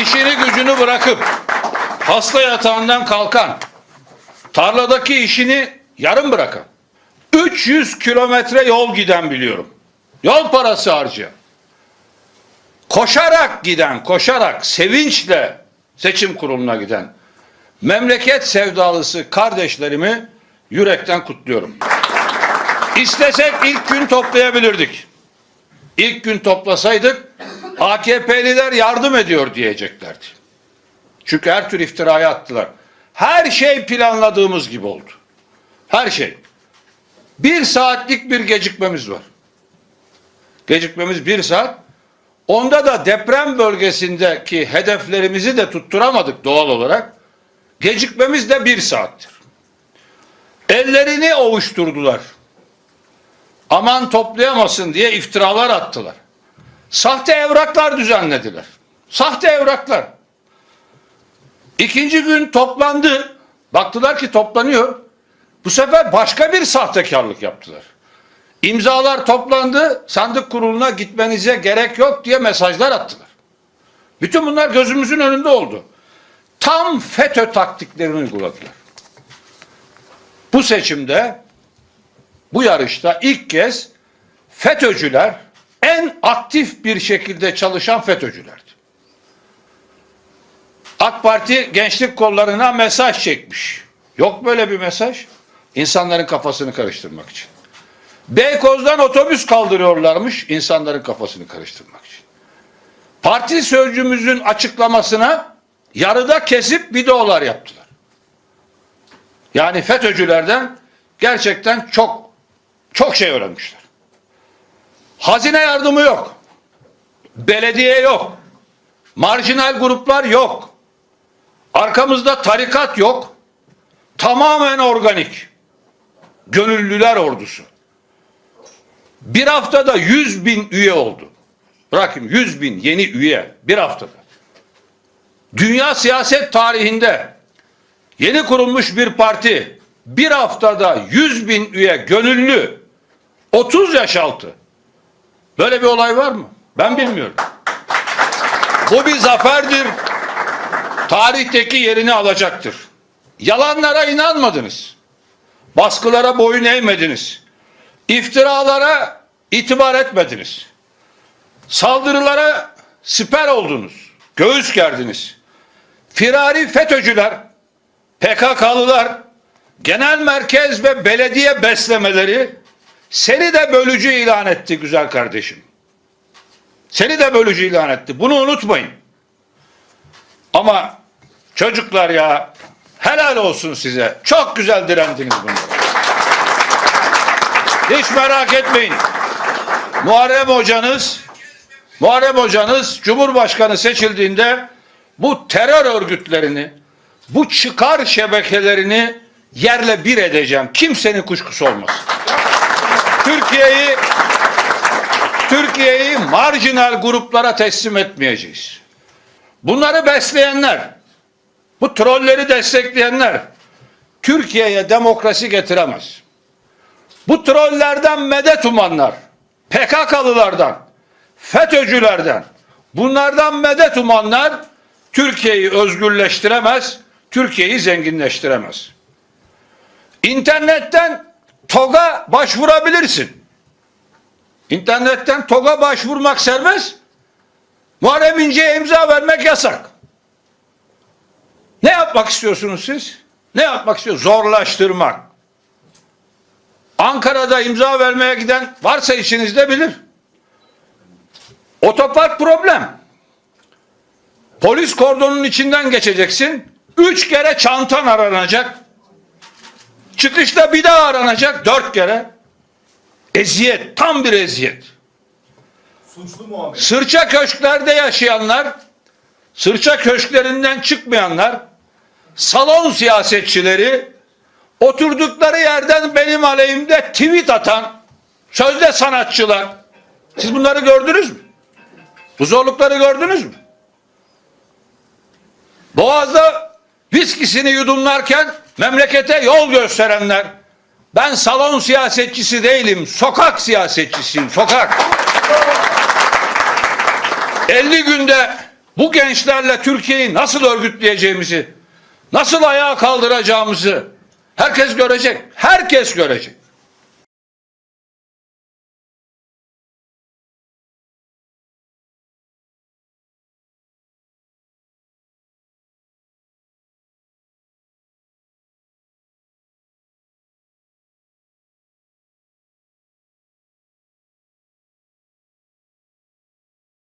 işini gücünü bırakıp hasta yatağından kalkan, tarladaki işini yarım bırakan, 300 kilometre yol giden biliyorum. Yol parası harcayan. Koşarak giden, koşarak, sevinçle seçim kuruluna giden memleket sevdalısı kardeşlerimi yürekten kutluyorum. İstesek ilk gün toplayabilirdik. İlk gün toplasaydık AKP'liler yardım ediyor diyeceklerdi. Çünkü her tür iftiraya attılar. Her şey planladığımız gibi oldu. Her şey. Bir saatlik bir gecikmemiz var. Gecikmemiz bir saat. Onda da deprem bölgesindeki hedeflerimizi de tutturamadık doğal olarak. Gecikmemiz de bir saattir. Ellerini ovuşturdular. Aman toplayamasın diye iftiralar attılar. Sahte evraklar düzenlediler. Sahte evraklar. İkinci gün toplandı. Baktılar ki toplanıyor. Bu sefer başka bir sahtekarlık yaptılar. İmzalar toplandı. Sandık kuruluna gitmenize gerek yok diye mesajlar attılar. Bütün bunlar gözümüzün önünde oldu. Tam FETÖ taktiklerini uyguladılar. Bu seçimde bu yarışta ilk kez FETÖ'cüler en aktif bir şekilde çalışan FETÖ'cülerdi. AK Parti gençlik kollarına mesaj çekmiş. Yok böyle bir mesaj. İnsanların kafasını karıştırmak için. Beykoz'dan otobüs kaldırıyorlarmış insanların kafasını karıştırmak için. Parti sözcümüzün açıklamasına yarıda kesip videolar yaptılar. Yani FETÖ'cülerden gerçekten çok çok şey öğrenmişler. Hazine yardımı yok. Belediye yok. Marjinal gruplar yok. Arkamızda tarikat yok. Tamamen organik. Gönüllüler ordusu. Bir haftada 100 bin üye oldu. Bırakın 100 bin yeni üye bir haftada. Dünya siyaset tarihinde yeni kurulmuş bir parti bir haftada 100 bin üye gönüllü 30 yaş altı. Böyle bir olay var mı? Ben bilmiyorum. Bu bir zaferdir. Tarihteki yerini alacaktır. Yalanlara inanmadınız. Baskılara boyun eğmediniz. İftiralara itibar etmediniz. Saldırılara siper oldunuz. Göğüs gerdiniz. Firari FETÖ'cüler, PKK'lılar, genel merkez ve belediye beslemeleri seni de bölücü ilan etti güzel kardeşim. Seni de bölücü ilan etti. Bunu unutmayın. Ama çocuklar ya helal olsun size. Çok güzel direndiniz bunları. Hiç merak etmeyin. Muharrem hocanız Muharrem hocanız Cumhurbaşkanı seçildiğinde bu terör örgütlerini, bu çıkar şebekelerini yerle bir edeceğim. Kimsenin kuşkusu olmasın. Türkiye'yi Türkiye'yi marjinal gruplara teslim etmeyeceğiz. Bunları besleyenler, bu trolleri destekleyenler Türkiye'ye demokrasi getiremez. Bu trollerden medet umanlar, PKK'lılardan, FETÖ'cülerden, bunlardan medet umanlar Türkiye'yi özgürleştiremez, Türkiye'yi zenginleştiremez. İnternetten TOG'a başvurabilirsin. İnternetten TOG'a başvurmak serbest. Muharrem İnce'ye imza vermek yasak. Ne yapmak istiyorsunuz siz? Ne yapmak istiyorsunuz? Zorlaştırmak. Ankara'da imza vermeye giden varsa içinizde bilir. Otopark problem. Polis kordonunun içinden geçeceksin. Üç kere çantan aranacak. Çıkışta bir daha aranacak dört kere. Eziyet, tam bir eziyet. Suçlu muamele. Sırça köşklerde yaşayanlar, sırça köşklerinden çıkmayanlar, salon siyasetçileri, oturdukları yerden benim aleyhimde tweet atan sözde sanatçılar. Siz bunları gördünüz mü? Bu zorlukları gördünüz mü? Boğaz'da viskisini yudumlarken memlekete yol gösterenler. Ben salon siyasetçisi değilim, sokak siyasetçisiyim, sokak. 50 günde bu gençlerle Türkiye'yi nasıl örgütleyeceğimizi, nasıl ayağa kaldıracağımızı herkes görecek. Herkes görecek.